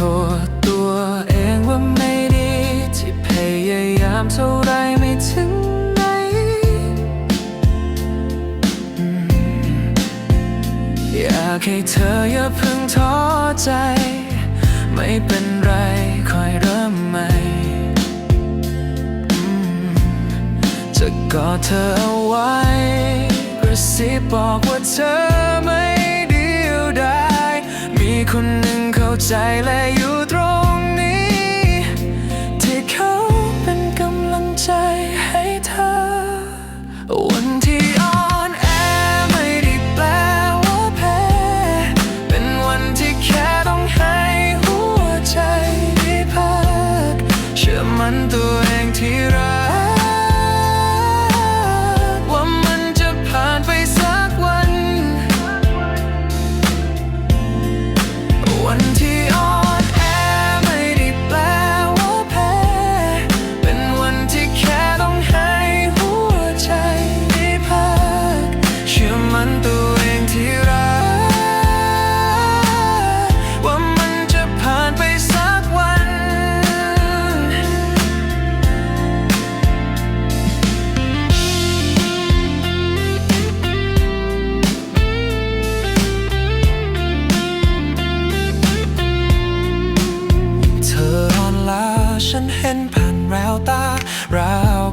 ษตัวเองว่าไม่ดี ที่พยายามเท่าไรไม่ถึงไหนอยากให้เธออย่าเพิ่งท้อใจ ไม่เป็นไรคอยเริ่มใหม่จะกอดเธอเอาไว้กระซิบบอกว่าเธอไม่ ใจและอยู่ตรง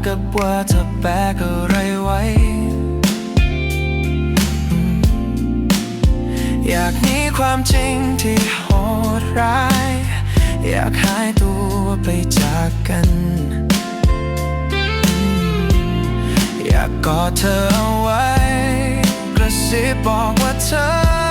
กับว่าเธอแบกอะไรไว้ อยากหนีความจริงที่โหดร้าย อยากหายตัวไปจากกันอืมอยากกอดเธอเอาไว้ กระซิบบอกว่าเธอ